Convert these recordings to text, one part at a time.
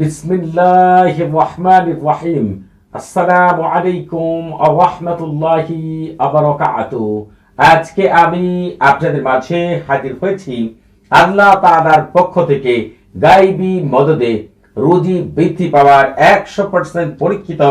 বিসমিল্লাহ রহমান রহিম। আসসালামু আলাইকুম রহমতুল্লাহি আবরকাতু আজকে আমি আপনাদের মাঝে হাজির হয়েছি আল্লাহ তাআলার পক্ষ থেকে গাইবি মদদে রুজি বৃদ্ধি পাওয়ার একশো পার্সেন্ট পরীক্ষিত,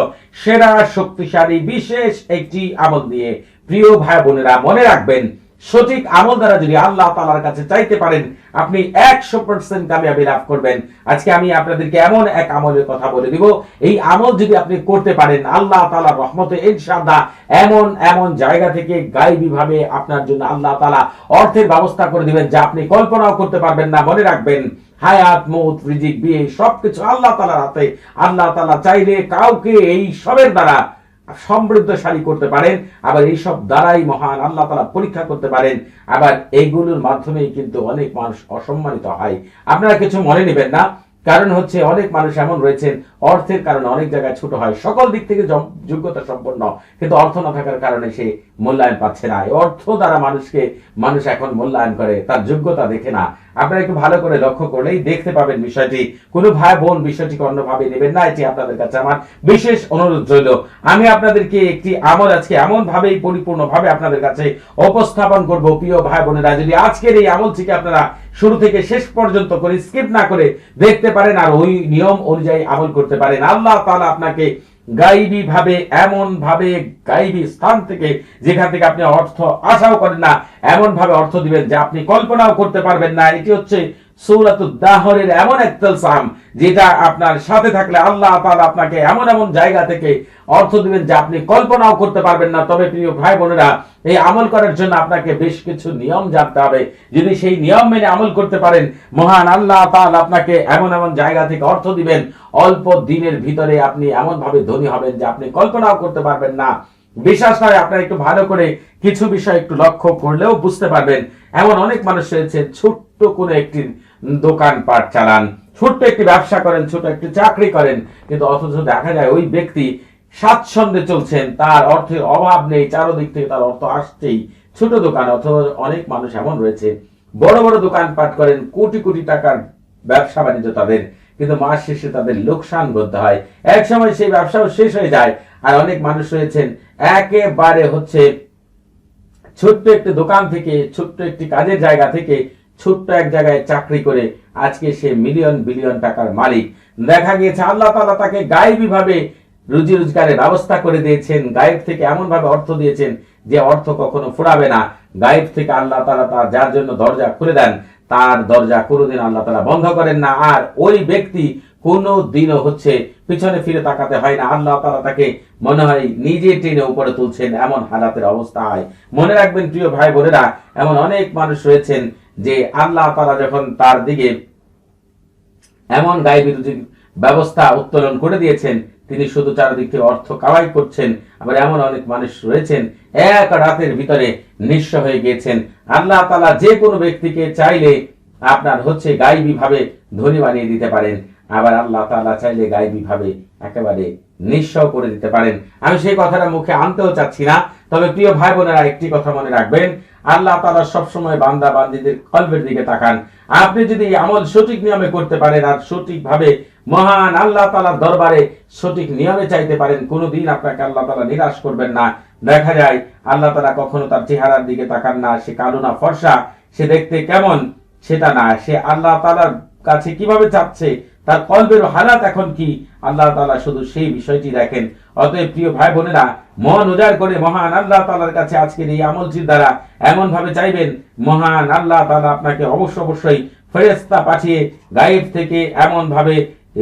সেরা, শক্তিশালী, বিশেষ একটি আমল দিয়ে প্রিয় ভাই বোনেরা মনে রাখবেন সঠিক আমল দ্বারা যদি আল্লাহ তালার কাছে চাইতে পারেন, আপনি একশো পার্সেন্ট কামিয়াবি লাভ করবেন। আজকে আমি আপনাদেরকে এমন এক আমলের কথা বলে দিব। এই আমল যদি আপনি করতে পারেন, আল্লাহ তালার রহমতে ইনশাআল্লাহ এমন এমন জায়গা থেকে গাইবী ভাবে আপনার জন্য আল্লাহ তালা অর্থের ব্যবস্থা করে দিবেন যা আপনি কল্পনাও করতে পারবেন না, মনে রাখবেন। হায়াত মৌত রিজিক, বিয়ে, সবকিছু আল্লাহ তালার হাতে। আল্লাহ তালা চাইলে কাউকে এই সবের দ্বারা সমৃদ্ধশালী করতে পারেন, আবার এইসব দ্বারাই মহান আল্লাহ তালা পরীক্ষা করতে পারেন, আবার এইগুলোর মাধ্যমেই কিন্তু অনেক মানুষ অসম্মানিত হয়। আপনারা কিছু মনে নেবেন না, কারণ হচ্ছে অনেক মানুষ এমন রয়েছেন অর্থের কারণে অনেক জায়গায় ছোট হয়। সকল দিক থেকে যোগ্যতা সম্পন্ন। কিন্তু অর্থ না থাকার কারণে সে মূল্যায়ন পাচ্ছে না। অর্থ দ্বারা মানুষকে, মানুষ এখন মূল্যায়ন করে, তার যোগ্যতা দেখে না। আপনারা একটু ভালো করে লক্ষ্য করলেই দেখতে পাবেন বিষয়টি। কোনো ভাই বোন বিষয়টিকে অন্যভাবে নেবেন না, এটি আপনাদের কাছে আমার বিশেষ অনুরোধ রইল। আমি আপনাদেরকে একটি আমল আজকে এমন ভাবেই পরিপূর্ণ ভাবে আপনাদের কাছে উপস্থাপন করব। প্রিয় ভাই বোনেরা, যদি আজকের এই আমল থেকে আপনারা শুরু থেকে শেষ পর্যন্ত করে, স্কিপ না করে দেখতে পারেন, আর ওই নিয়ম অনুযায়ী আমল করতে পারেন। আল্লাহ তালা আপনাকে গাইবি ভাবে, এমন ভাবে গাইবি স্থান থেকে, যেখান থেকে আপনি অর্থ আশাও করেন না, এমন ভাবে অর্থ দিবেন যে আপনি কল্পনাও করতে পারবেন না। এটি হচ্ছে দাহরের এমন যেটা আপনার সাথে থাকলে আল্লাহ আপনাকে এমন এমন জায়গা থেকে অর্থ যে আপনি কল্পনাও করতে পারবেন না। তবে প্রিয় ভাই বোনেরা, এই আমল করার জন্য আপনাকে বেশ কিছু নিয়ম জানতে হবে। যদি সেই নিয়ম মেনে আমল করতে পারেন, মহান আল্লাহ আপনাকে এমন এমন জায়গা থেকে অর্থ দিবেন, অল্প দিনের ভিতরে আপনি এমন ভাবে ধনী হবেন যে আপনি কল্পনাও করতে পারবেন না। বিশ্বাস নয় আপনারা একটু ভালো করে কিছু বিষয় একটু লক্ষ্য করলেও বুঝতে পারবেন, এমন অনেক মানুষ রয়েছে কোনো একটি দোকানপাট চালান, ছোট্ট একটি ব্যবসা করেন ছোট একটি চাকরি করেন, কিন্তু অথচ দেখা যায় ওই ব্যক্তি স্বাচ্ছন্দ্যে চলছেন, তার অর্থের অভাব নেই, চারোদিক থেকে তার অর্থ আসছেই। ছোট দোকান অথবা অনেক মানুষ এমন রয়েছে, বড় বড় দোকানপাট করেন, কোটি কোটি টাকার ব্যবসা বাণিজ্য তাদের, কিন্তু মাস শেষে তাদের লোকসান করতে হয়। এক সময় সেই ব্যবসাও শেষ হয়ে যায়, আর অনেক মানুষ রয়েছেন, একেবারে হচ্ছে ছোট্ট একটি দোকান থেকে, ছোট্ট একটি কাজের জায়গা থেকে ছোট্ট এক জায়গায় চাকরি করে আজকে সে মিলিয়ন বিলিয়ন টাকার মালিক। দেখা গিয়েছে আল্লাহ তাআলা তাকে গায়েবী ভাবে রুজি রোজগারের ব্যবস্থা করে দিয়েছেন। গায়েব থেকে এমন ভাবে অর্থ দিয়েছেন যে অর্থ কখনো ফুরাবে না। গায়েব থেকে আল্লাহ তাআলা তার যার জন্য দরজা খুলে দেন, তার দরজা কোনোদিন আল্লাহ তাআলা বন্ধ করেন না। আর ওই ব্যক্তি কোনো দিনও হচ্ছে পিছনে ফিরে তাকাতে হয় না। আল্লাহ তালা তাকে মনে হয় নিজে টেনে উপরে তুলছেন। এমন হালাতের অবস্থা হয় মনে রাখবেন, প্রিয় ভাই বোনেরা এমন অনেক মানুষ রয়েছেন যে আল্লাহ তাআলা যখন তার দিকে এমন গায়ে বিরোধীর ব্যবস্থা উত্তোলন করে দিয়েছেন, তিনি শুধু চারিদিক থেকে অর্থ কামাই করছেন, আবার এমন অনেক মানুষ রয়েছেন, এক রাতের ভিতরে নিঃস্ব হয়ে গিয়েছেন। আল্লাহ তাআলা যে কোনো ব্যক্তিকে চাইলে আপনার হচ্ছে গাইবী ভাবে ধনী বানিয়ে দিতে পারেন, আবার আল্লাহ তালা চাইলে গাইবী ভাবে একেবারে নিঃস্ব করে দিতে পারেন। আমি সেই কথাটা মুখে আনতেও চাচ্ছি না, তবে প্রিয় ভাই বোনেরা একটি কথা মনে রাখবেন আল্লাহ তাআলা সবসময় বান্দা বান্দিদের কল্পের দিকে তাকান। আপনি যদি আমল সঠিক নিয়মে করতে পারেন আর সঠিকভাবে মহান আল্লাহ তালার দরবারে সঠিক নিয়মে চাইতে পারেন, কোনোদিন আপনাকে আল্লাহ তালা নিরাশ করবেন না। দেখা যায় আল্লাহ তাআলা কখনো তার চেহারার দিকে তাকান না, সে কালো না, ফর্সা, সে দেখতে কেমন, সেটা না। সে আল্লাহ তাআলার কাছে কীভাবে চাচ্ছে তার কলবের হালাত এখন কি? আল্লাহ তালা শুধু সেই বিষয়টি দেখেন। অতএব প্রিয় ভাই বোনেরা মন উজাড় করে মহান আল্লাহ তালার কাছে আজকের এই আমলটির দ্বারা এমন ভাবে চাইবেন, মহান আল্লাহ তালা আপনাকে অবশ্য অবশ্যই ফেরেশতা পাঠিয়ে গায়েব থেকে এমন ভাবে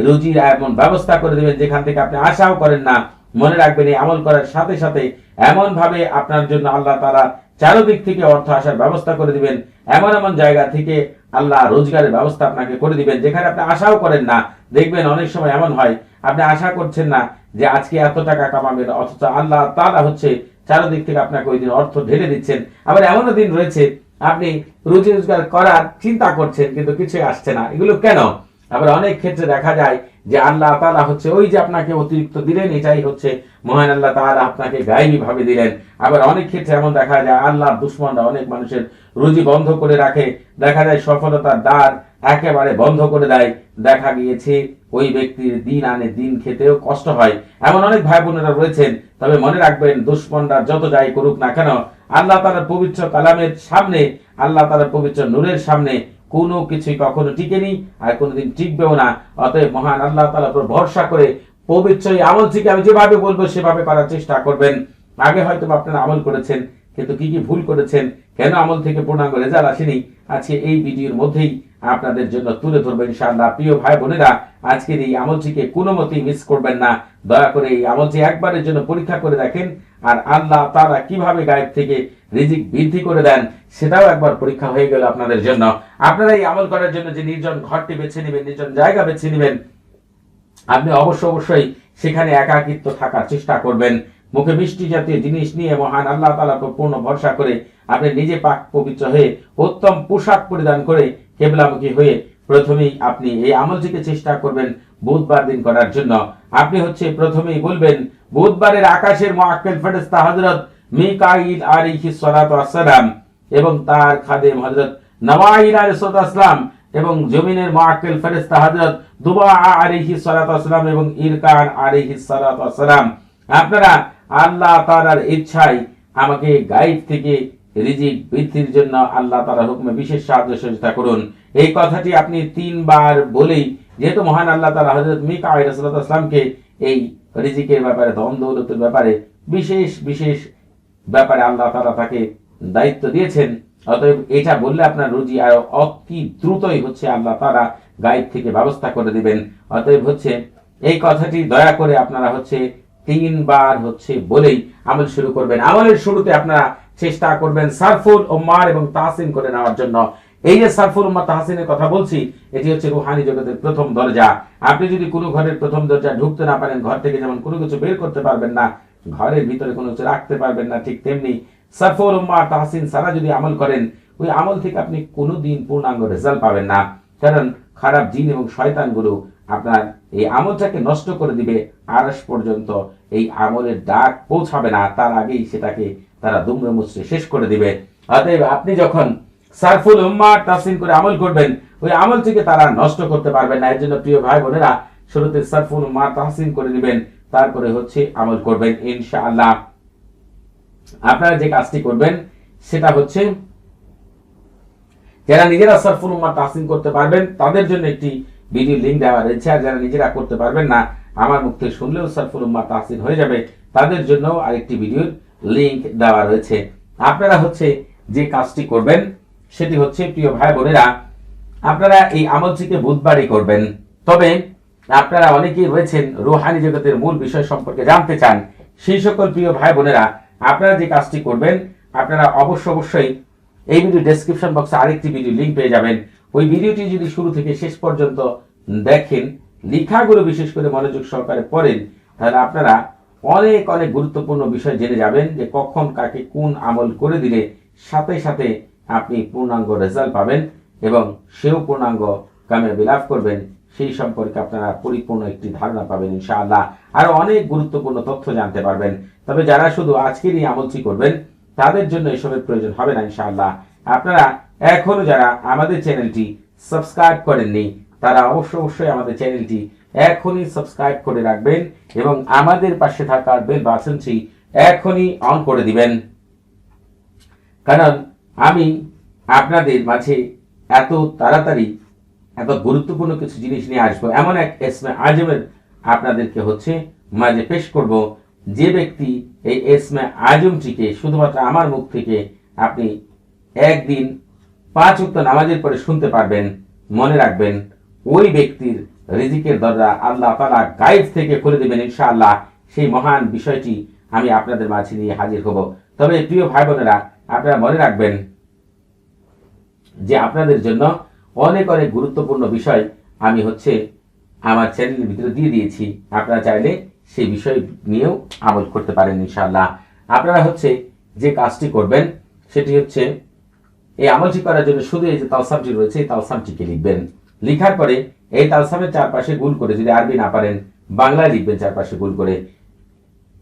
রুজির এমন ব্যবস্থা করে দেবেন যেখান থেকে আপনি আশাও করেন না। মনে রাখবেন এই আমল করার সাথে সাথে এমন ভাবে আপনার জন্য আল্লাহ তাআলা চারদিক থেকে অর্থ আসার ব্যবস্থা করে দিবেন। এমন এমন জায়গা থেকে আল্লাহ রোজগারের ব্যবস্থা আপনাকে করে দিবেন। যেখানে আপনি আশাও করেন না। দেখবেন অনেক সময় এমন হয়, আপনি আশা করছেন না যে আজকে এত টাকা কামাবেন, অথচ আল্লাহ তাআলা হচ্ছে চারদিক থেকে আপনাকে ওই দিন অর্থ ঢেলে দিচ্ছেন। আবার এমনও দিন রয়েছে, আপনি রুজি রোজগার করার চিন্তা করছেন, কিন্তু কিছুই আসছে না। এগুলো কেন? আবার অনেক ক্ষেত্রে দেখা যায় যে আল্লাহ তাআলা হচ্ছে ওই যে আপনাকে অতিরিক্ত দিলেন, এটাই হচ্ছে মহান আল্লাহ তাআলা আপনাকে গায়েবী ভাবে দিলেন। আবার অনেক ক্ষেত্রে এমন দেখা যায়, আল্লাহর দুশ্মনরা অনেক মানুষের রুজি বন্ধ করে রাখে। দেখা যায় সফলতার দ্বার একেবারে বন্ধ করে দেয়। দেখা গিয়েছে ওই ব্যক্তির দিন আনে দিন খেতেও কষ্ট হয়। এমন অনেক ভাই বোনেরা রয়েছেন, তবে মনে রাখবেন দুশ্মনরা যত যাই করুক না কেন, আল্লাহ তালার পবিত্র কালামের সামনে, আল্লাহ তালার পবিত্র নূরের সামনে কোনো কিছুই কখনো টিকেনি আর কোনোদিন টিকবেও না। অতএব মহান আল্লাহ তালার উপর ভরসা করে পবিত্র এই আমল থেকে আমি যেভাবে বলব, সেভাবে করার চেষ্টা করবেন। আগে হয়তো আপনারা আমল করেছেন, কিন্তু কি কি ভুল করেছেন, কেন আমল থেকে পূর্ণাঙ্গ রেজাল্ট আসেনি, আজকে এই ভিডিওর মধ্যেই আপনাদের জন্য তুলে ধরবেন ইনশাআল্লাহ। প্রিয় ভাই বোনেরা, আজকের এই আমলটিকে কোনো মতেই মিস করবেন না। দয়া করে এই আমলটি একবারের জন্য পরীক্ষা করে দেখেন, আর আল্লাহ তারা কীভাবে গায়েব থেকে রিজিক বৃদ্ধি করে দেন, সেটাও একবার পরীক্ষা হয়ে গেল আপনাদের জন্য। আপনারা এই আমল করার জন্য যে নির্জন ঘরটি বেছে নেবেন, নির্জন জায়গা বেছে নেবেন, আপনি অবশ্য অবশ্যই সেখানে একাকিত্ব থাকার চেষ্টা করবেন। মুখে মিষ্টি জাতীয় জিনিস নিয়ে মহান আল্লাহ তালা পূর্ণ ভরসা করে আপনি নিজে পাক পবিত্র হয়ে উত্তম পোশাক পরিধান করে কেবলামুখী হয়ে প্রথমেই আপনি এই আমলটিকে চেষ্টা করবেন বুধবার দিন করার জন্য। আপনি হচ্ছে প্রথমেই বলবেন, বুধবারের আকাশের মোয়াক্কেল ফেরেস্তা হযরত মিকাইল সালাতু ওয়াসসালাম এবং তার খাদেম হযরত নওয়াইল আলাইহিস আসসালাম এবং জমিনের মোয়াক্কেল ফেরেস্তা হযরত দুবা এবং ইরকান আপনারা আল্লাহ ইচ্ছায় আমাকে থেকে রিজিক বৃদ্ধির জন্য আল্লাহ তাআলার হুকুমে বিশেষ সাহায্য সহযোগিতা করুন। এই কথাটি আপনি তিনবার বলেই যেহেতু মহান আল্লাহ তাআলা হযরত মিকাইল সালাতু আসসালামকে এই রিজিকের ব্যাপারে ধন দৌলতের ব্যাপারে বিশেষ বিশেষ ব্যাপারে আল্লাহ তাআলা তাকে দায়িত্ব দিয়েছেন। অতএব এটা বললে আপনার রুজি আর অতি দ্রুতই হচ্ছে আল্লাহ তাআলা গাইব থেকে ব্যবস্থা করে দিবেন। অতএব হচ্ছে এই কথাটি দয়া করে আপনারা হচ্ছে তিনবার হচ্ছে বলেই আমল শুরু করবেন। আমলের শুরুতে আপনারা চেষ্টা করবেন সারফুল ওমার এবং তাহসিন করে নেওয়ার জন্য। এই যে সারফুল উম্মা তাহসিনের কথা বলছি, এটি হচ্ছে রুহানি জগতের প্রথম দরজা। আপনি যদি কোনো ঘরের প্রথম দরজা ঢুকতে না পারেন, ঘর থেকে যেমন কোনো কিছু বের করতে পারবেন না ঘরের ভিতরে কোনো কিছু রাখতে পারবেন না, ঠিক তেমনি সারফুল উম্মা তাহসিন সারা যদি আমল করেন, ওই আমল থেকে আপনি কোনো দিন পূর্ণাঙ্গ রেজাল্ট পাবেন না। কারণ খারাপ জিন এবং শয়তানগুলো আপনার এই আমলটাকে নষ্ট করে দিবে, আরস পর্যন্ত এই আমলের ডাক পৌঁছাবে না, তার আগেই সেটাকে তারা দুমড়ে মুচড়ে শেষ করে দিবে। অতএব আপনি যখন সারফুল উম্মার তাসিন করে আমল করবেন, ওই আমল থেকে তারা নষ্ট করতে পারবেন না। এর জন্য প্রিয় ভাই বোনেরা, শুরুতে সারফুল উম্মার তাহসিন করে নেবেন। তারপরে হচ্ছে আমল করবেন ইনশাআল্লাহ। আপনারা যে কাজটি করবেন, সেটা হচ্ছে যারা নিজেরা সারফুল উম্মার তাহসিন করতে পারবেন, তাদের জন্য একটি ভিডিও লিঙ্ক দেওয়া রয়েছে, আর যারা নিজেরা করতে পারবেন না, আমার মুখ থেকে শুনলেও সারফুল উম্মা তাহসিন হয়ে যাবে, তাদের জন্য আরেকটি ভিডিওর লিঙ্ক দেওয়া রয়েছে। আপনারা হচ্ছে যে কাজটি করবেন, সেটি হচ্ছে প্রিয় ভাই বোনেরা, আপনারা এই আমলটিকে বুধবারই করবেন। তবে আপনারা অনেকেই রয়েছেন রুহানি জগতের মূল বিষয় সম্পর্কে জানতে চান। সেই সকল প্রিয় ভাই বোনেরা, আপনারা যে কাজটি করবেন, আপনারা অবশ্য অবশ্যই এই ভিডিও ডেসক্রিপশন বক্সে আরেকটি ভিডিও লিঙ্ক পেয়ে যাবেন। ওই ভিডিওটি যদি শুরু থেকে শেষ পর্যন্ত দেখেন, লেখাগুলো বিশেষ করে মনোযোগ সহকারে পড়েন, তাহলে আপনারা অনেক অনেক গুরুত্বপূর্ণ বিষয় জেনে যাবেন যে কখন কাকে কোন আমল করে দিলে সাথে সাথে আপনি পূর্ণাঙ্গ রেজাল্ট পাবেন এবং সেও পূর্ণাঙ্গ কামিয়াবি লাভ করবেন। সেই সম্পর্কে আপনারা পরিপূর্ণ একটি ধারণা পাবেন ইনশাআল্লাহ। আরও অনেক গুরুত্বপূর্ণ তথ্য জানতে পারবেন। তবে যারা শুধু আজকের এই আমলটি করবেন, তাদের জন্য এসবের প্রয়োজন হবে না ইনশাআল্লাহ। আপনারা এখনও যারা আমাদের চ্যানেলটি সাবস্ক্রাইব করেননি, তারা অবশ্য অবশ্যই আমাদের চ্যানেলটি এখনই সাবস্ক্রাইব করে রাখবেন এবং আমাদের পাশে থাকা বেল বাটনটি এখনই অন করে দিবেন। কারণ আমি আপনাদের মাঝে এত তাড়াতাড়ি এত গুরুত্বপূর্ণ কিছু জিনিস নিয়ে আসব। এমন এক এসমে আজমের আপনাদেরকে হচ্ছে মাঝে পেশ করব। যে ব্যক্তি এই এসমে আজমটিকে শুধুমাত্র আমার মুখ থেকে আপনি একদিন পাঁচ উক্ত নামাজের পরে শুনতে পারবেন, মনে রাখবেন, ওই ব্যক্তির রিজিকের দরজা আল্লাহ তালা গাইড থেকে খুলে দেবেন ইনশাআল্লাহ। সেই মহান বিষয়টি আমি আপনাদের মাঝে নিয়ে হাজির হব। তবে প্রিয় ভাই বোনেরা আপনারা মনে রাখবেন যে আপনাদের জন্য অনেক অনেক গুরুত্বপূর্ণ বিষয় আমি হচ্ছে আমার চ্যানেলের ভিতরে দিয়ে দিয়েছি। আপনারা চাইলে সেই বিষয় নিয়েও আমল করতে পারেন ইনশাআল্লাহ। আপনারা হচ্ছে যে কাজটি করবেন, সেটি হচ্ছে এই আমলটি করার জন্য শুধু এই যে তালসামটি রয়েছে, এই তালসামটিকে লিখবেন। লিখার পরে এই তালসামের চারপাশে গুল করে যদি আরবি না পারেন, বাংলায় লিখবেন চারপাশে গুল করে।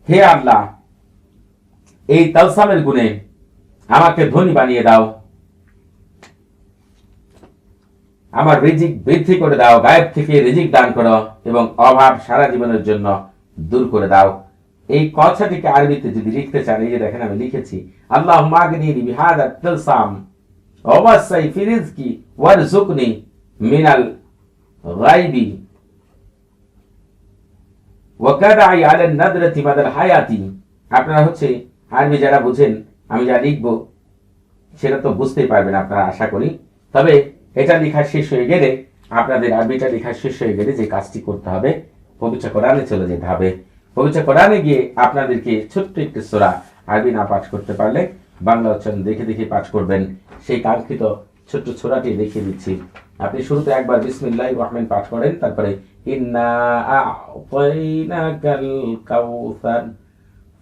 হে আল্লাহ, এই তালসামের গুণে আমাকে ধনী বানিয়ে দাও। আমার রিজিক বৃদ্ধি করে দাও, গায়েব থেকে রিজিক দান করো এবং অভাব সারা জীবনের জন্য দূর করে দাও। এই কথাটিকে আরবিতে যদি লিখতে চান, এই যে দেখেন আমি লিখেছি আল্লাহ মাগনি বিহাদা তিলসাম অবশ্যই ফিরিজকি ওয়ারজুকনি মিনাল গাইবি ওয়াকাদাই আলা নাদরাতি মাদাল হায়াতি। আপনারা হচ্ছে আরবি যারা বুঝেন, আমি যা লিখব, সেটা তো বুঝতেই পারবেন আপনারা, আশা করি। তবে এটা লেখা শেষ হয়ে গেলে, আপনাদের আরবিটা লেখা শেষ হয়ে গেলে যে কাজটি করতে হবে পবিত্র কোরআনে চলে যেতে হবে। পবিত্র কোরআনে গিয়ে আপনাদেরকে ছোট্ট একটি সোরা আরবি না পাঠ করতে পারলে বাংলা উচ্চারণ দেখে দেখে পাঠ করবেন। সেই কাঙ্ক্ষিত ছোট্ট ছোরাটি দেখে দিচ্ছি। আপনি শুরুতে একবার বিসমিল্লাহ রহমান পাঠ করেন, তারপরে, ইন্না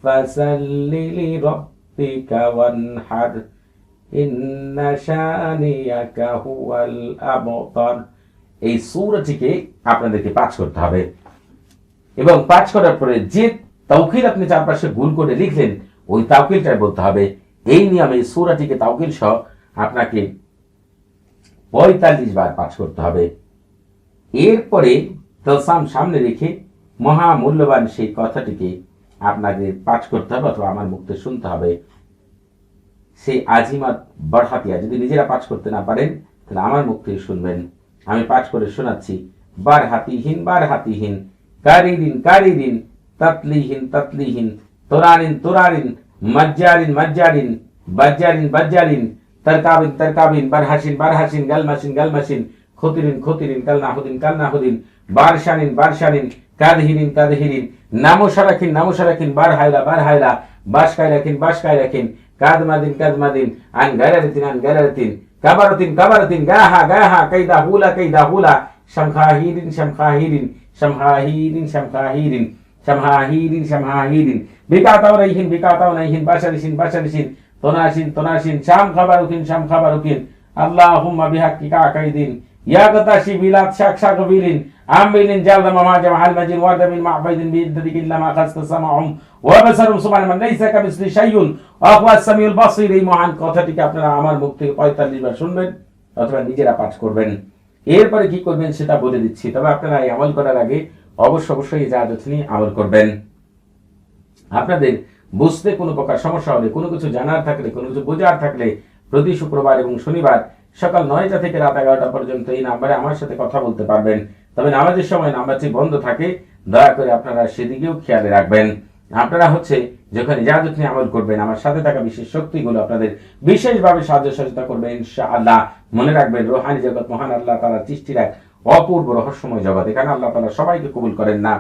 ফাসাল্লি ওয়ানহার। এই সূরাটিকে আপনাদেরকে পাঠ করতে হবে। এবং পাঠ করার পরে যে তাওকিল আপনি চারপাশে ভুল করে লিখলেন, ওই তাওকিলটাই বলতে হবে। এই নিয়মে সূরাটিকে তাওকিল সহ আপনাকে পঁয়তাল্লিশ বার পাঠ করতে হবে। এরপরে তলসাম সামনে রেখে মহা মূল্যবান সেই কথাটিকে আপনাকে পাঠ করতে হবে অথবা আমার মুক্তি শুনতে হবে। সেই আজিমাত বড়হাতিয়া যদি নিজেরা পাঠ করতে না পারেন, তাহলে আমার মুখ থেকে শুনবেন। আমি পাঠ করে শোনাচ্ছি বার হাতিহীন বার হাতিহীন কারিরিন কারিরিন, তাতলিহীন তাতলিহীন তোরারিন তোরারিন মজ্জারিন মজ্জারিন, বাজ্জারিন বাজ্জারিন, তরকাবিন তরকাবিন, বারহাসিন বারহাসিন, গালমাসিন গালমাসিন, খতিরিন খতিরিন কালনাহুদিন কালনাহুদিন বারশানিন বারশানিন, কাদহিরিন কাদহিরিন, নামোশারাখিন নামোশারাখিন বার হায়রা বার হায়রা বাসকায় রাখিন বাসকায় রাখিন কাদমাদিন কাদমাদিন আন গারারিতিন আন গারারিতিন কাবারতিন কাবারতিন, গাহা গাহা, কাইদা হুলা কাইদা হুলা, শামখাহিরিন শামখাহিরিন শামখাহিরিন শামখাহিরিন শামহাহিরিন শামহাহিরিন বিকাতাও নাইহিন বিকাতাও নাইহিন বাসারিসিন বাসারিসিন তোনাসিন তোনাসিন শাম খাবারুকিন শাম খাবারুকিন আল্লাহুম্মা বিহাক্কিকা কাইদিন ইয়া গতাশি বিলাত শাক শাক বিলিন মামা জামা হাল মাজিন ওয়ারদা মিন মাহবাইদিন বিইদ্দিক ইল্লা মা খাসতা সামাউম ওয়া বাসারুম সুবহান মান লাইসা কামিসলি শাইউন। ওয়া হুয়া সামিউল বাসীর, এই মহান কথাটিকে আপনারা আমার মুখ থেকে 45 বার শুনবেন অথবা নিজেরা পাঠ করবেন। এরপরে কি করবেন সেটা বলে দিচ্ছি। তবে আপনারা এই আমল করার আগে অবশ্য অবশ্যই জাহাজ নিয়ে আমল করবেন। আপনাদের বুঝতে কোনো প্রকার সমস্যা হলে, কোনো কিছু জানার থাকলে, কোনো কিছু বোঝার থাকলে প্রতি শুক্রবার এবং শনিবার সকাল নয়টা থেকে রাত এগারোটা পর্যন্ত এই নাম্বারে আমার সাথে কথা বলতে পারবেন। তবে নামাজের সময় নাম্বারটি বন্ধ থাকে, দয়া করে আপনারা সেদিকেও খেয়ালে রাখবেন। আপনারা হচ্ছে যখন ইজাজত নিয়ে আমল করবেন, আমার সাথে থাকা বিশেষ শক্তিগুলো আপনাদের বিশেষভাবে সাহায্য সহযোগিতা করবে, ইনশাআল্লাহ। মনে রাখবেন, রোহানি জগৎ মহান আল্লাহ তারা সৃষ্টির এক অপূর্ব রহস্যময় জগৎ। এখানে আল্লাহ তালা সবাইকে কবুল করেন না।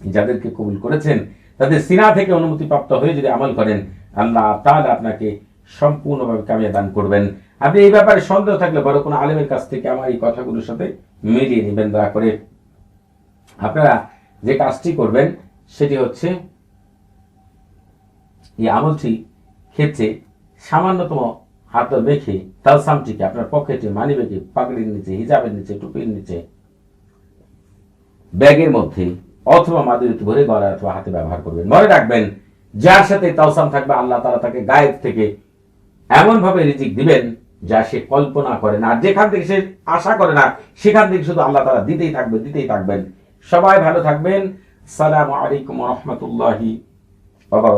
যাদেরকে কবুল করেছেন, তাদের সিনা থেকে অনুমতিপ্রাপ্ত হয়ে যদি আমল করেন, আল্লাহ তাহলে আপনাকে সম্পূর্ণভাবে কামিয়া দান করবেন। আপনি এই ব্যাপারে সন্দেহ থাকলে বড় কোনো আলেমের কাছ থেকে আমার এই কথাগুলোর সাথে মিলিয়ে নেবেন দয়া করে। আপনারা যে কাজটি করবেন, সেটি হচ্ছে এই আমলটি ক্ষেত্রে সামান্যতম হাত মেখে তালসামটিকে আপনার পকেটে মানিব্যাগে পাগড়ির নিচে, হিজাবের নিচে, টুপির নিচে, ব্যাগের মধ্যে অথবা মাদুরিতে ভরে গলায় অথবা হাতে ব্যবহার করবেন। মনে রাখবেন, যার সাথে তাওসাম থাকবে, আল্লাহ তালা তাকে গায়েব থেকে এমন ভাবে রিজিক দিবেন যা সে কল্পনা করে না যেখান থেকে সে আশা করে না, সেখান থেকে শুধু আল্লাহ তারা দিতেই থাকবে, দিতেই থাকবেন। সবাই ভালো থাকবেন। সালাম আলাইকুম রহমতুল্লাহি বাবা